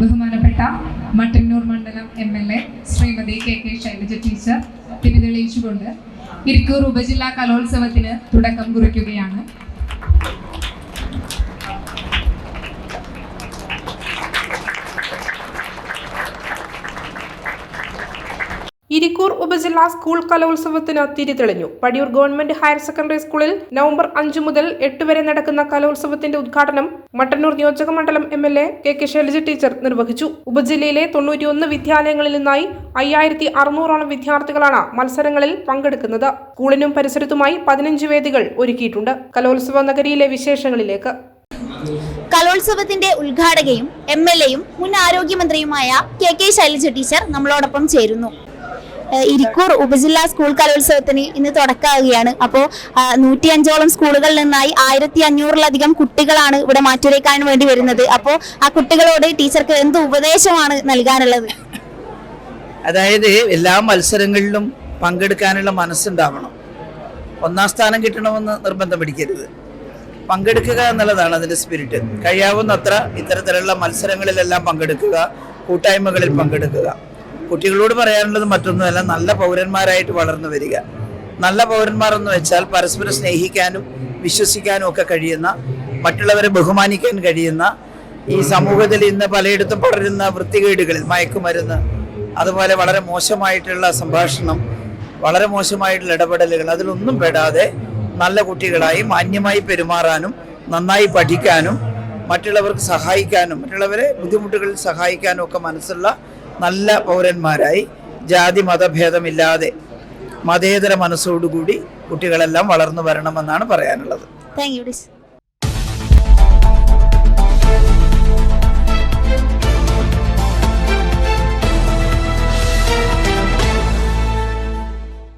ബഹുമാനപ്പെട്ട മട്ടന്നൂർ മണ്ഡലം M L A Shrimati K K Shailaja teacher തിരിതെളിയിച്ചുകൊണ്ട് Irikkur ഉപജില്ലാ കലോത്സവത്തിന് തുടക്കം കുറിക്കുകയാണ്. ഇരിക്കൂർ ഉപജില്ലാ സ്കൂൾ കലോത്സവത്തിന് തിരിതെളിഞ്ഞു. പടിയൂർ ഗവൺമെന്റ് ഹയർ സെക്കൻഡറി സ്കൂളിൽ നവംബർ അഞ്ചു മുതൽ എട്ട് വരെ നടക്കുന്ന കലോത്സവത്തിന്റെ ഉദ്ഘാടനം മട്ടന്നൂർ നിയോജക മണ്ഡലം M L A K K Shailaja teacher നിർവഹിച്ചു. ഉപജില്ലയിലെ തൊണ്ണൂറ്റിയൊന്ന് വിദ്യാലയങ്ങളിൽ നിന്നായി അയ്യായിരത്തി അറുന്നൂറോളം വിദ്യാർത്ഥികളാണ് മത്സരങ്ങളിൽ പങ്കെടുക്കുന്നത്. സ്കൂളിനും പരിസരത്തുമായി പതിനഞ്ച് വേദികൾ ഒരുക്കിയിട്ടുണ്ട്. കലോത്സവ നഗരിയിലെ വിശേഷങ്ങളിലേക്ക്. കലോത്സവത്തിന്റെ ഉദ്ഘാടകയും എം എൽ എയും മുൻ ആരോഗ്യമന്ത്രിയുമായ കെ കെ ശൈലജ ടീച്ചർ നമ്മളോടൊപ്പം ചേരുന്നു. ഇരിക്കൂർ ഉപജില്ലാ സ്കൂൾ കലോത്സവത്തിന് ഇന്ന് തുടക്കമാവുകയാണ്. അപ്പോൾ നൂറ്റി അഞ്ചോളം സ്കൂളുകളിൽ നിന്നായി ആയിരത്തി അഞ്ഞൂറിലധികം കുട്ടികളാണ് ഇവിടെ മാറ്റുരയ്ക്കാൻ വേണ്ടി വരുന്നത്. അപ്പോൾ ആ കുട്ടികളോട് ടീച്ചർക്ക് എന്ത് ഉപദേശമാണ് നൽകാനുള്ളത്? അതായത് എല്ലാ മത്സരങ്ങളിലും പങ്കെടുക്കാനുള്ള മനസ്സുണ്ടാവണം. ഒന്നാം സ്ഥാനം കിട്ടണമെന്ന് നിർബന്ധം പിടിക്കരുത്. പങ്കെടുക്കുക എന്നുള്ളതാണ് അതിന്റെ സ്പിരിറ്റ് കഴിയാവുന്നത്ര ഇത്തരത്തിലുള്ള മത്സരങ്ങളിലെല്ലാം പങ്കെടുക്കുക കൂട്ടായ്മകളിൽ പങ്കെടുക്കുക. കുട്ടികളോട് പറയാനുള്ളത് മറ്റൊന്നുമല്ല നല്ല പൗരന്മാരായിട്ട് വളർന്നു വരിക. നല്ല പൗരന്മാർ എന്ന് വെച്ചാൽ പരസ്പരം സ്നേഹിക്കാനും വിശ്വസിക്കാനും ഒക്കെ കഴിയുന്ന മറ്റുള്ളവരെ ബഹുമാനിക്കാൻ കഴിയുന്ന ഈ സമൂഹത്തിൽ ഇന്ന് പലയിടത്തും പടരുന്ന വൃത്തികേടുകളിൽ മയക്കുമരുന്ന് അതുപോലെ വളരെ മോശമായിട്ടുള്ള സംഭാഷണം വളരെ മോശമായിട്ടുള്ള ഇടപെടലുകൾ അതിലൊന്നും പെടാതെ നല്ല കുട്ടികളായി മാന്യമായി പെരുമാറാനും നന്നായി പഠിക്കാനും മറ്റുള്ളവർക്ക് സഹായിക്കാനും മറ്റുള്ളവരെ ബുദ്ധിമുട്ടുകളിൽ സഹായിക്കാനും ഒക്കെ മനസ്സുള്ള നല്ല പൗരന്മാരായി. ജാതി മതഭേദമില്ലാതെ മതേതര മനസ്സോടുകൂടി കുട്ടികളെല്ലാം വളർന്നു വരണമെന്നാണ് പറയാനുള്ളത്. Thank you